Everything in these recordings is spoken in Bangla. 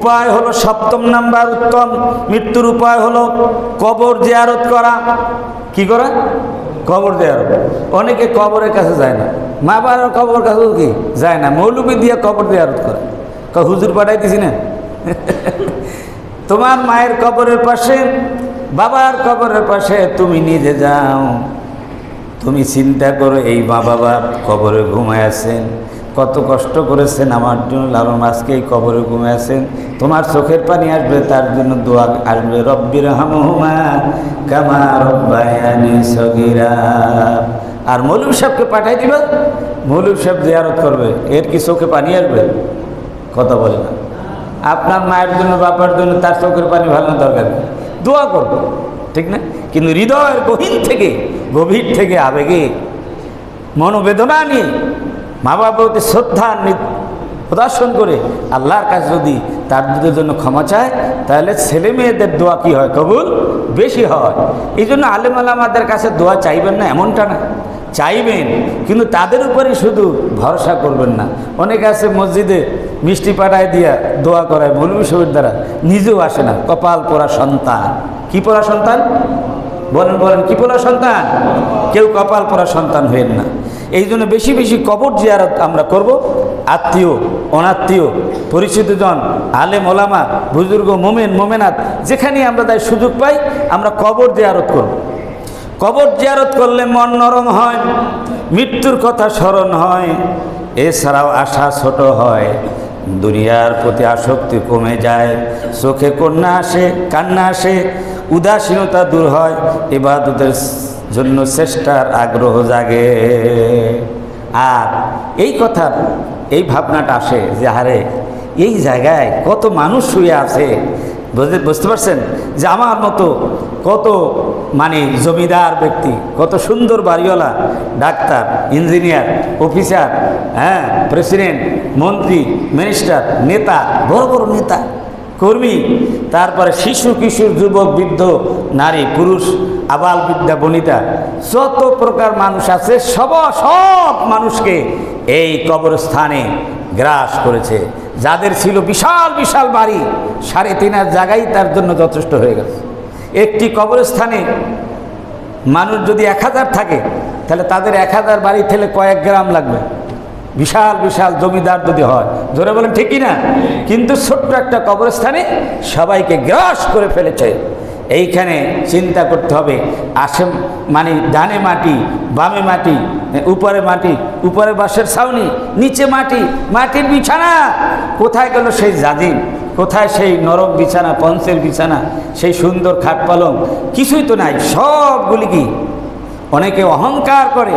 উপায় হলো সপ্তম নাম্বার উত্তম। মৃত্যুর উপায় হলো কবর জিয়ারত করা। কি করা? কবর জিয়ারত। অনেকে কবরের কাছে যায় না। মা বাবার কবর কাছে কি? যায় না। মৌলবি দিয়ে কবর জিয়ারত করে। হুজুর পাঠাই দিছি না? তোমার মায়ের কবরের পাশে, বাবার কবরের পাশে তুমি নিজে যাও। তুমি চিন্তা করো, এই মা বাবা কবরে ঘুমায় আছেন। কত কষ্ট করেছেন আমার জন্য, লালন আজকে এই কবরে ঘুমায় আছেন। তোমার চোখের পানি আসবে, তার জন্য দোয়া আসবে। রব্বির হামহুমা কামা রব্বায়ানি সগিরা। আর মৌলুম সাহেবকে পাঠাই দিবা। মৌলুম সাহেব জিয়ারত করবে। এর কি চোখে পানি আসবে? কথা বলে না। আপনার মায়ের জন্য, বাবার জন্য তার চোখের পানি ভালো দরকার দোয়া করবে, ঠিক না? কিন্তু হৃদয়ের গভীর থেকে গভীর থেকে আবেগে, মনোবেদনা নিয়ে মা বাবার প্রতি শ্রদ্ধা প্রদর্শন করে আল্লাহর কাছে যদি তার দুধের জন্য ক্ষমা চায়, তাহলে ছেলে মেয়েদের দোয়া কি হয় কবুল? বেশি হয়। এই জন্য আলেম আলামাদের কাছে দোয়া চাইবেন না, এমনটা না। চাইবেন, কিন্তু তাদের উপরে শুধু ভরসা করবেন না। অনেকে আছে মসজিদে মিষ্টি পাঠায় দিয়া দোয়া করায় মৌলবী শহীদ দ্বারা। নিজেও আসে না। কপাল পরা সন্তান। কি পরা সন্তান? বলেন বলেন, কি পরা সন্তান? কেউ কপাল পরা সন্তান হইেন না। এই জন্য বেশি বেশি কবর জিয়ারত আমরা করব। আত্মীয়, অনাত্মীয়, পরিচিতজন, আলেম, ওলামা, বুজুর্গ, মোমেন, মোমেনাত যেখানে আমরা তাই সুযোগ পাই, আমরা কবর জিয়ারত করব। কবর জিয়ারত করলে মন নরম হয়, মৃত্যুর কথা স্মরণ হয়, এছাড়াও আশা ছোট হয়, দুনিয়ার প্রতি আসক্তি কমে যায়, চোখে কন্যা আসে, কান্না আসে উদাসীনতা দূর হয় এবাদতের জন্য চেষ্টার আগ্রহ জাগে। আর এই কথার এই ভাবনাটা আসে যে হারে এই জায়গায় কত মানুষ শুয়ে আছে। বুঝতে বুঝতে পারছেন? যে আমার মতো কত মানে জমিদার ব্যক্তি, কত সুন্দর বাড়িওয়ালা, ডাক্তার, ইঞ্জিনিয়ার, অফিসার হ্যাঁ প্রেসিডেন্ট, মন্ত্রী, মিনিস্টার, নেতা, বড় বড় নেতা। কর্মী, তারপরে শিশু, কিশোর, যুবক, বৃদ্ধ, নারী, পুরুষ, আবাল বিদ্যা বনিতা, যত প্রকার মানুষ আছে, সব সব মানুষকে এই কবরস্থানে গ্রাস করেছে। যাদের ছিল বিশাল বিশাল বাড়ি, সাড়ে তিন হাজার জায়গায় তার জন্য যথেষ্ট হয়ে গেছে। একটি কবরস্থানে মানুষ যদি এক হাজার থাকে, তাহলে তাদের এক হাজার বাড়ি থেকে কয়েক গ্রাম লাগবে। বিশাল বিশাল জমিদার যদি হয়। ধরে বলেন ঠিকই না কিন্তু ছোট্ট একটা কবরস্থানে সবাইকে গ্রাস করে ফেলেছে। এইখানে চিন্তা করতে হবে আসে মানে ডানে মাটি, বামে মাটি, উপরে মাটি, উপরে বাঁশের ছাউনি, নিচে মাটি, মাটির বিছানা। কোথায় গেল সেই জাদিম কোথায় সেই নরম বিছানা, পঞ্চের বিছানা, সেই সুন্দর খাট পালং? কিছুই তো নাই, সবগুলি কি? অনেকে অহংকার করে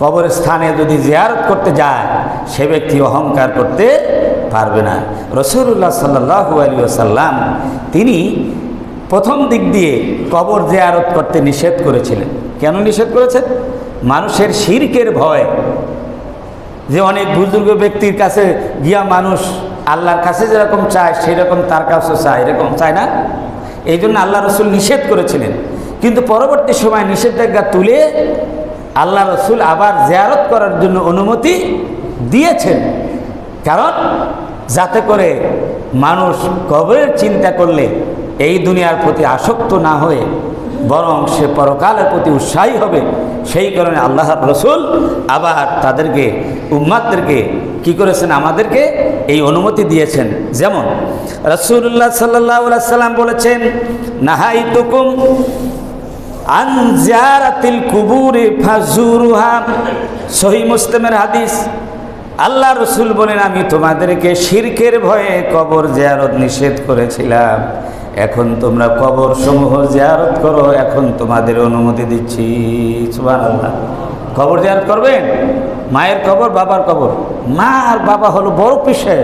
কবরস্থানে যদি জিয়ারত করতে যায়, সে ব্যক্তি অহংকার করতে পারবে না। রসুল্লাহ সাল্লাহু আলী সাল্লাম তিনি প্রথম দিক দিয়ে কবর জিয়ারত করতে নিষেধ করেছিলেন। কেন নিষেধ করেছেন? মানুষের শিরকের ভয়। যে অনেক বুজুর্গ ব্যক্তির কাছে গিয়া মানুষ আল্লাহর কাছে যেরকম চায়, সেরকম তার কাছেও চায়, এরকম চায় না। এই জন্য আল্লাহ রসুল নিষেধ করেছিলেন। কিন্তু পরবর্তী সময় নিষেধাজ্ঞা তুলে আল্লাহ রসুল আবার জিয়ারত করার জন্য অনুমতি দিয়েছেন। কারণ যাতে করে মানুষ কবরের চিন্তা করলে এই দুনিয়ার প্রতি আসক্ত না হয়ে বরং সে পরকালের প্রতি উৎসাহী হবে, সেই কারণে আল্লাহ রসুল আবার তাদেরকে, উম্মাদদেরকে কি করেছেন? আমাদেরকে এই অনুমতি দিয়েছেন। যেমন রসুল্লাহ সাল্লাহ সাল্লাম বলেছেন নাহাই তুকুম আনজারাতিল কুবুরে ফাজুরুহা। সহি মুসলিমের হাদিস, আল্লাহ রসুল বলেন, আমি তোমাদেরকে শিরকের ভয়ে কবর জিয়ারত নিষেধ করেছিলাম। এখন তোমরা কবর সমূহ জিয়ারত করো, এখন তোমাদের অনুমতি দিচ্ছি। আল্লাহ কবর জিয়ারত করবেন? মায়ের কবর, বাবার কবর? মা আর বাবা হলো বড় পিসে।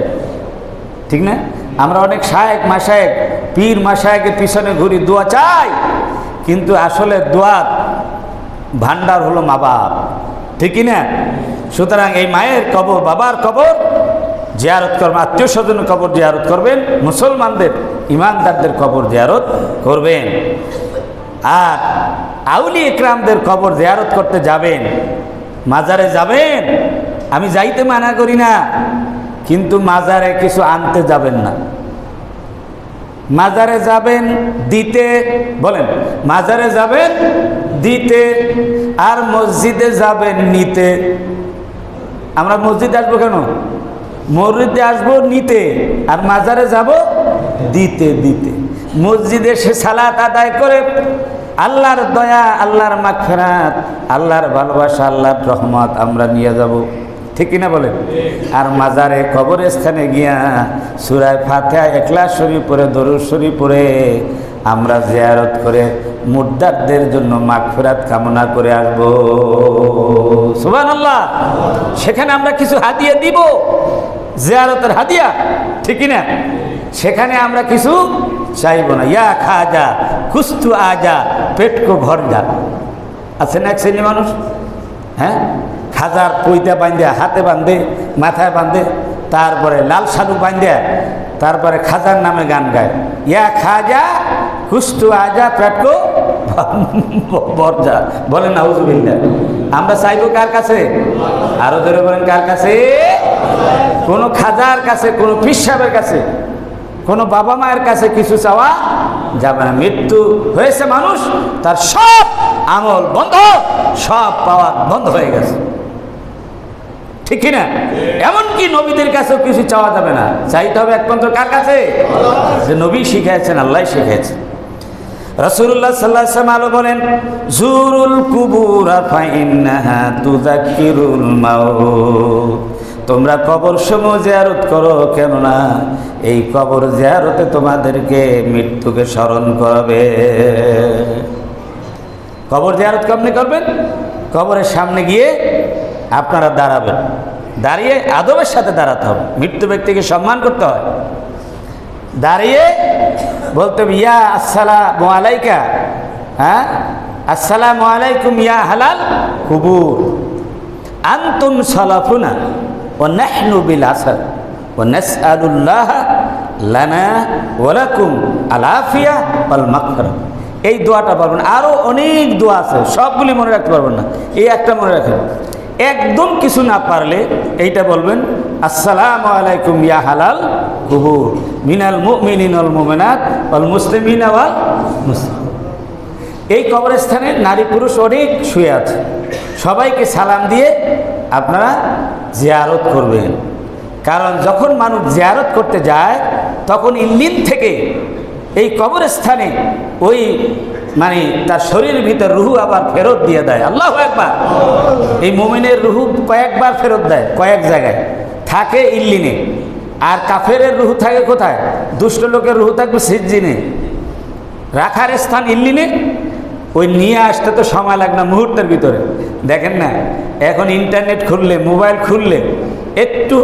ঠিক না? আমরা অনেক শায়েক, মাসায়েক, পীর, মাসায়েকের পিছনে ঘুরি, দোয়া চাই। কিন্তু আসলে দোয়ার ভান্ডার হলো মা বাপ। ঠিকই না? সুতরাং এই মায়ের কবর, বাবার কবর জিয়ারত করবেন, আত্মীয় স্বজন কবর জিয়ারত করবেন, মুসলমানদের, ইমানদারদের কবর জিয়ারত করবেন। আর আউলি ইকরামদের কবর জিয়ারত করতে যাবেন। মাজারে যাবেন। আমি যাইতে মানা করি না, কিন্তু মাজারে কিছু আনতে যাবেন না। মাজারে যাবেন, দিতে, বলেন, মাজারে যাবেন, দিতে, আর মসজিদে যাবেন, নিতে। আমরা মসজিদে আসব কেন? মসজিদে আসব, নিতে, আর মাজারে যাব, দিতে দিতে। মসজিদে সে সালাত আদায় করে, আল্লাহর দয়া, আল্লাহর মাগফিরাত, আল্লাহর ভালোবাসা, আল্লাহর রহমত আমরা নিয়ে যাব। ঠিক কিনা বলেন? আর মাজারে কবরস্থানে গিয়া সুরায় ফাতেহা একলা শরীফ পরে দরুদ শরীফ পরে আমরা জিয়ারত করে মুদ্দারদের জন্য মাগফিরাত কামনা করে আসব। সুবান আল্লাহ সেখানে আমরা কিছু হাদিয়া দিব। জিয়ারতের হাদিয়া, ঠিক না সেখানে আমরা কিছু চাইব না। ইয়া খা যা কুস্তু আজা, পেটকো ভর যা আছে না এক শ্রেণি মানুষ? হ্যাঁ? খাজার পইতা বান্ধে, হাতে বান্ধে, মাথায় বান্ধে, তারপরে লাল সাধু বান্ধে, তারপরে খাজার নামে গান গায়। ইয়া খাজা কুস্তু আজা পেটকো বরজা। বলেন, নাউজুবিল্লাহ। আমরা চাইব কার কাছে? আরও ধরে বলেন, কার কাছে? কোন খাজার কাছে, কোন পিসাবের কাছে, কোন বাবা মায়ের কাছে কিছু চাওয়া যাবে না। মৃত্যু হয়েছে মানুষ, তার সব আমল বন্ধ, সব পাওয়া বন্ধ হয়ে গেছে। ঠিক কিনা? এমনকি নবীদের কাছেও কিছু চাওয়া যাবে না। চাইতে হবে একমাত্র কার কাছে? যে নবী শিখাইছেন, আল্লাহ শিখাইছেন। রসুল্লাহ সাল্লাহ আলো বলেন, জুরুল কুবুর তোমরা কবর সমূহ জিয়ারত করো, কেননা এই কবর জিয়ারতে তোমাদেরকে মৃত্যুকে স্মরণ করাবে। কবর জিয়ারত কেমনি করবেন? কবরের সামনে গিয়ে আপনারা দাঁড়াবেন। দাঁড়িয়ে আদবের সাথে দাঁড়াতে হবে। মৃত্যু ব্যক্তিকে সম্মান করতে হয়। দাঁড়িয়ে বলতে হবে, ইয়া আসসালাম আলাইকা। হ্যাঁ? আসসালামু আলাইকুম ইয়া হালাল কুবুর। আন্তুম সালাফুনা ও নাহনু বিল আসাদ ও নাসআলুল্লাহ লানা ওয়ালাকুম আলাফিয়া ওয়াল মাগফিরা। এই দোয়াটা পারবেন। আরও অনেক দোয়া আছে। সবগুলি মনে রাখতে পারবেন না। এই একটা মনে রাখেন। একদম কিছু না পারলে এইটা বলবেন, আসসালাম আলাইকুম ইয়া হালাল কুবুর, মিনাল মুমিনিন ওয়াল অল মুসলিমিনা ওয়াল মুসলিম। এই কবরস্থানে নারী পুরুষ অনেক শুয়ে আছে। সবাইকে সালাম দিয়ে আপনারা জিয়ারত করবেন। কারণ যখন মানুষ জিয়ারত করতে যায়, তখন ইল্লিন থেকে এই কবরস্থানে ওই মানে তার শরীরের ভিতর রুহু আবার ফেরত দিয়ে দেয়। আল্লাহ একবার এই মোমিনের রুহু কয়েকবার ফেরত দেয়, কয়েক জায়গায়। থাকে ইল্লিনে। আর কাফেরের রুহু থাকে কোথায়? দুষ্ট লোকের রুহু থাকবে সিজ্জিনে। রাখার স্থান ইল্লিনে। ওই নিয়ে আসতে তো সময় লাগে না মুহূর্তের ভিতরে। দেখেন না, এখন ইন্টারনেট খুললে, মোবাইল খুললে, একটু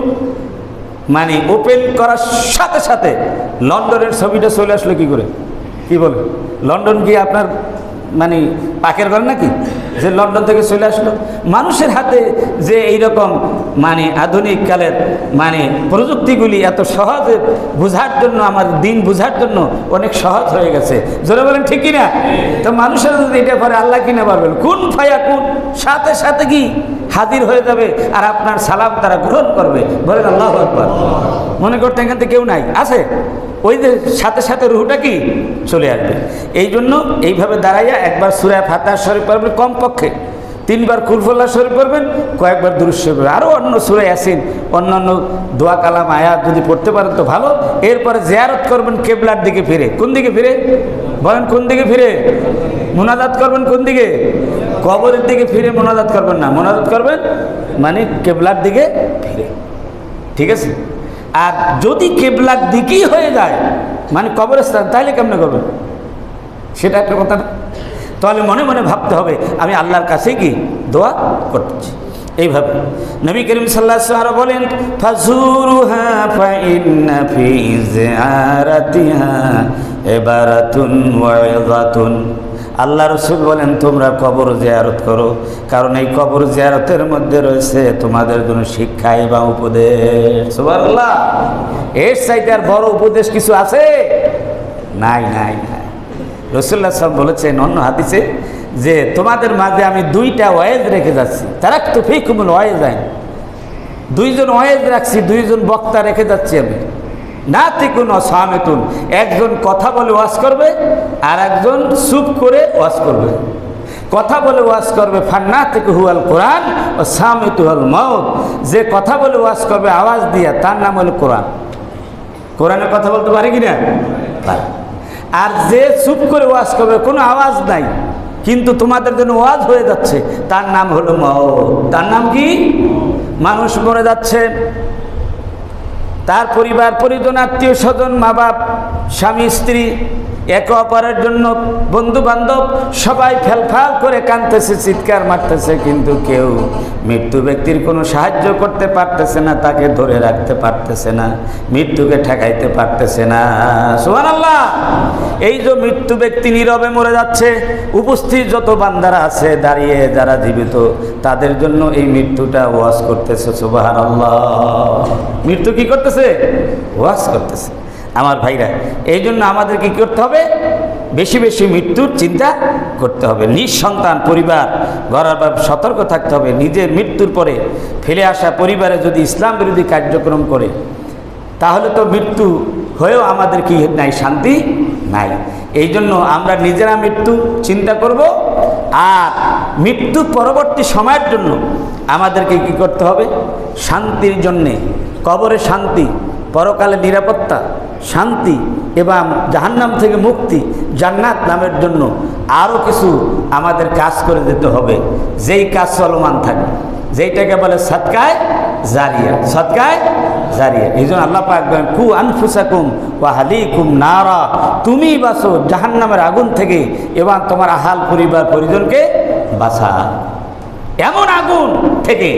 মানে ওপেন করার সাথে সাথে লন্ডনের ছবিটা চলে আসলো কি করে? কি বলে? লন্ডন গিয়ে আপনার মানে পাকের ঘর নাকি? যে লন্ডন থেকে চলে আসলো। মানুষের হাতে যে এইরকম মানে আধুনিক কালের মানে প্রযুক্তিগুলি এত সহজে বোঝার জন্য, আমার দিন বোঝার জন্য অনেক সহজ হয়ে গেছে। জোরে বলেন, ঠিক কিনা? তো মানুষের যদি এটা পরে আল্লাহ কিনা পারবেন? কোন ফায়া, কোন? সাথে সাথে কি? হাজির হয়ে যাবে আর আপনার সালাম তারা গ্রহণ করবে। বলেন আল্লাহ আকবর। মনে করতে এখান থেকে কেউ নাই? আছে? ওই যে সাথে সাথে রুহুটা কি? চলে আসবে। এই জন্য এইভাবে দাঁড়াইয়া একবার সুরায় ফাতাহ শরীফ পড়বেন কমপক্ষে। তিনবার কুলফুল্লাহ শরীফ পড়বেন, কয়েকবার দুরুশ্বর পড়বেন। আরও অন্য সুরায় আসিন অন্যান্য দোয়া কালাম, আয়াত যদি পড়তে পারেন তো ভালো। এরপরে জিয়ারত করবেন কেবলার দিকে ফিরে। কোন দিকে ফিরে? বলেন কোন দিকে ফিরে? মোনাজাত করবেন কোন দিকে? কবরের দিকে ফিরে মোনাজাত করবেন না। মোনাজাত করবেন মানে কেবলার দিকে ফিরে। ঠিক আছে? আর যদি কেবলার দিকেই হয়ে যায় মানে কবরস্থান, তাহলে কেমনে করবেন? সেটা একটা কথা না। তাহলে মনে মনে ভাবতে হবে, আমি আল্লাহর কাছে কি দোয়া করতেছি এইভাবে নবী করিম সাল্লাহ বলেন আল্লাহ রসুল বলেন, তোমরা কবর জিয়ারত করো, কারণ এই কবর জিয়ারতের মধ্যে রয়েছে তোমাদের জন্য শিক্ষা এবং উপদেশ। এর চাইতে আর বড় উপদেশ কিছু আছে? নাই নাই নাই। রসুল্লাহ সাহেব বলেছেন অন্য হাদিসে যে তোমাদের মাঝে আমি দুইটা ওয়েজ রেখে যাচ্ছি। তারা তো ফিকুমুল ওয়েজ আইন দুইজন ওয়েজ রাখছি, দুইজন বক্তা রেখে যাচ্ছি আমি। না তিকুন অসামেতুন একজন কথা বলে ওয়াশ করবে আর একজন চুপ করে ওয়াশ করবে। কথা বলে ওয়াজ করবে ফান্না থেকে হুয়াল কোরআন ও সামিতু হল মৌত যে কথা বলে ওয়াজ করবে, আওয়াজ দিয়া, তার নাম হলো কোরআন। কোরআনের কথা বলতে পারে কি না পারে। আর যে চুপ করে ওয়াজ করবে, কোনো আওয়াজ নাই। কিন্তু তোমাদের জন্য ওয়াজ হয়ে যাচ্ছে। তার নাম হলো মৌত তার নাম কি? মানুষ মরে যাচ্ছে। তার পরিবার, পরিজন, আত্মীয় স্বজন মা বাপ স্বামী, স্ত্রী একে অপরের জন্য বন্ধু বান্ধব সবাই ফেলফাল করে কাঁদতেছে, চিৎকার মারতেছে, কিন্তু কেউ মৃত্যু ব্যক্তির কোনো সাহায্য করতে পারতেছে না, তাকে ধরে রাখতে পারতেছে না, মৃত্যুকে ঠেকাইতে পারতেছে না। সুহান আল্লাহ এই যে মৃত্যু ব্যক্তি নীরবে মরে যাচ্ছে, উপস্থিত যত বান্দারা আছে দাঁড়িয়ে যারা জীবিত, তাদের জন্য এই মৃত্যুটা ওয়াজ করতেছে সুবাহান আল্লাহ মৃত্যু কি করতেছে? ওয়াজ করতেছে। আমার ভাইরা। এই জন্য আমাদের কি করতে হবে? বেশি বেশি মৃত্যুর চিন্তা করতে হবে। নিঃসন্তান পরিবার গড়ার সতর্ক থাকতে হবে। নিজের মৃত্যুর পরে ফেলে আসা পরিবারে যদি ইসলাম বিরোধী কার্যক্রম করে, তাহলে তো মৃত্যু হয়েও আমাদের কি নাই, শান্তি নাই। এই জন্য আমরা নিজেরা মৃত্যু চিন্তা করব আর মৃত্যু পরবর্তী সময়ের জন্য আমাদেরকে কি করতে হবে? শান্তির জন্যে, কবরে শান্তি, পরকালে নিরাপত্তা শান্তি এবং জাহান্নাম থেকে মুক্তি জান্নাত নামের জন্য আরও কিছু আমাদের কাজ করে দিতে হবে। যেই কাজ চলমান থাকে, যেইটাকে বলে সৎকায় জারিয়া সৎকায় জারিয়া। এই জন্য আল্লাহ পাক বলেন, কু আনফুসাকুম ওয়া হালিকুম নারা। তুমি বাসো জাহান্নামের আগুন থেকে এবং তোমার আহাল পরিবার পরিজনকে বাঁচা এমন আগুন থেকে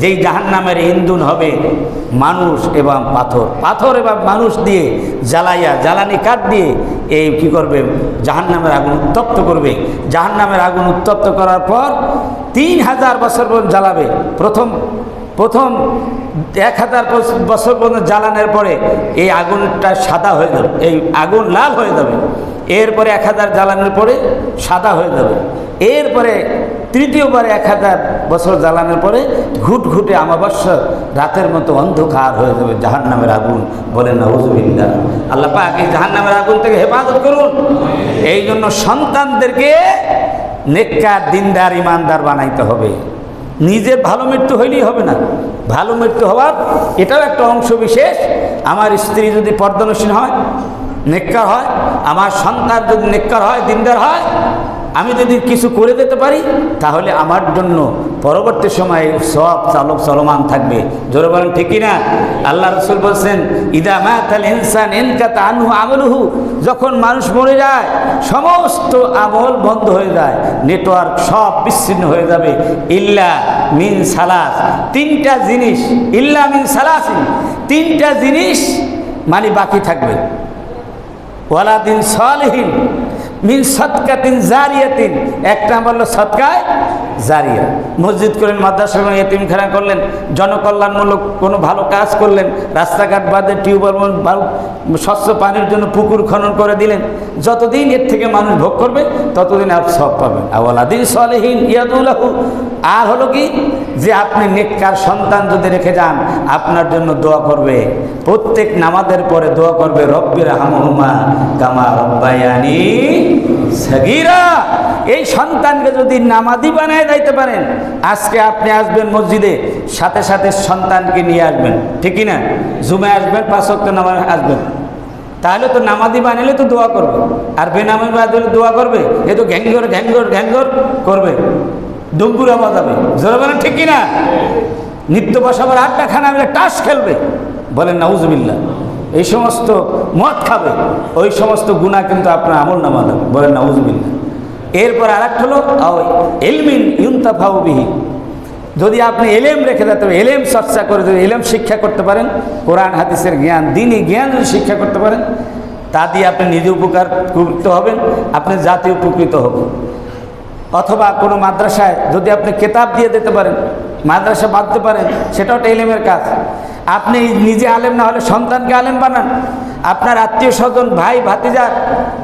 যেই জাহান্নামের ইন্ধন হবে মানুষ এবং পাথর পাথর এবং মানুষ দিয়ে জ্বালাইয়া, জ্বালানি কাঠ দিয়ে এই কি করবে? জাহান্নামের আগুন উত্তপ্ত করবে। জাহান্নামের আগুন উত্তপ্ত করার পর তিন হাজার বছর পর্যন্ত জ্বালাবে। প্রথম প্রথম এক হাজার বছর পর্যন্ত জ্বালানোর পরে এই আগুনটা সাদা হয়ে যাবে। এই আগুন লাল হয়ে যাবে। এরপরে এক হাজার জ্বালানোর পরে সাদা হয়ে যাবে। এরপরে তৃতীয়বার এক হাজার বছর জ্বালানোর পরে ঘুট ঘুটে আমাবস্যা রাতের মতো অন্ধকার হয়ে যাবে জাহান নামের আগুন বলেন নজুবিল্লা আল্লাহ পাক এই জাহান নামের আগুন থেকে হেফাজত করুন। এই জন্য সন্তানদেরকে নেককার, দিনদার, ইমানদার বানাইতে হবে। নিজের ভালো মৃত্যু হইলেই হবে না। ভালো মৃত্যু হওয়ার এটাও একটা অংশ বিশেষ। আমার স্ত্রী যদি পর্দনশীল হয়, নেককার হয়, আমার সন্তান যদি নেককার হয়, দিনদার হয় আমি যদি কিছু করে দিতে পারি, তাহলে আমার জন্য পরবর্তী সময়ে সব চালক চলমান থাকবে। জোরে বলেন ঠিকই না আল্লাহ রসুল বলছেন, ইদা মাতাল ইনসান এনকাতা আনহু আমলহু। যখন মানুষ মরে যায়, সমস্ত আমল বন্ধ হয়ে যায়, নেটওয়ার্ক সব বিচ্ছিন্ন হয়ে যাবে। ইল্লা মিন সালাস। তিনটা জিনিস, ইল্লা মিন সালাসিন। তিনটা জিনিস মানে বাকি থাকবে। ওয়ালাদিন সালহীন। মিন সৎকাতিন জারিয়াতিন। একটা হলো সৎকায় জারিয়া। মসজিদ করলেন মাদ্রাসা এবং এতিমখানা করলেন, জনকল্যাণমূলক কোনো ভালো কাজ করলেন, রাস্তাঘাট বাদে টিউবওয়েল ভালো স্বচ্ছ পানির জন্য পুকুর খনন করে দিলেন। যতদিন এর থেকে মানুষ ভোগ করবে, ততদিন আর সব পাবেন। আওয়ালাদিন সালেহীন ইয়াদুল্লাহু আর হলো কি? যে আপনি নেককার সন্তান যদি রেখে যান, আপনার জন্য দোয়া করবে। প্রত্যেক নামাজের পরে দোয়া করবে রব্বির হামহুমা কামা রব্বায়ানি সগীরা। এই সন্তানকে যদি নামাজি বানায় যাইতে পারেন, আজকে আপনি আসবেন মসজিদে, সাথে সাথে সন্তানকে নিয়ে আসবেন। ঠিকই না? জুমে আসবেন, পাঁচ নামাজ আসবেন। তাহলে তো নামাজি বানালে তো দোয়া করবে। আর বেনামাজি বানালে দোয়া করবে। এ তো ঘ্যাঙ্গর ঘ্যাঙ্গর ঘ্যাঙ্গর করবে। ডুম্বুরা বাজাবে। জোরে বলেন, ঠিক না নিত্য বসাবার আটটা খানা মিলে টাস খেলবে। বলেন নাউজবিল্লা এই সমস্ত মদ খাবে। ওই সমস্ত গুণা কিন্তু আপনার আমল নামা দেবে বলেন নাউজবিল্লা এরপর আর একটা হলো এলমিন ইউন্তাফাউবিহি যদি আপনি এলেম রেখে দিতে হবে এলেম চর্চা করে যদি এলেম শিক্ষা করতে পারেন, কোরআন, হাদিসের জ্ঞান, দিনই জ্ঞান যদি শিক্ষা করতে পারেন, তা দিয়ে আপনি নিজে উপকার উপকৃত হবেন, আপনি জাতি উপকৃত হবেন। অথবা কোনো মাদ্রাসায় যদি আপনি কেতাব দিয়ে দিতে পারেন, মাদ্রাসা বাঁধতে পারেন, সেটাও একটা এলেমের কাজ। আপনি নিজে আলেম না হলে সন্তানকে আলেম বানান। আপনার আত্মীয় স্বজন, ভাই, ভাতিজা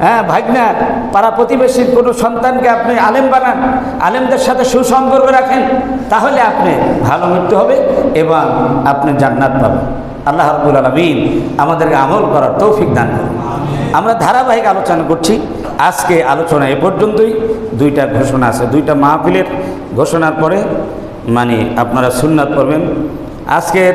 হ্যাঁ ভাগনা, পাড়া প্রতিবেশীর কোনো সন্তানকে আপনি আলেম বানান, আলেমদের সাথে সুসম্পর্ক রাখেন, তাহলে আপনি ভালো মৃত্যু হবে এবং আপনি জান্নাত পাবেন। আল্লাহ রবুল আলমিন আমাদেরকে আমল করার তৌফিক দান করুন। আমরা ধারাবাহিক আলোচনা করছি। আজকে আলোচনা এ পর্যন্তই। দুইটা ঘোষণা আছে। দুইটা মাহফিলের ঘোষণার পরে মানে আপনারা সুন্নাত পড়বেন। আজকের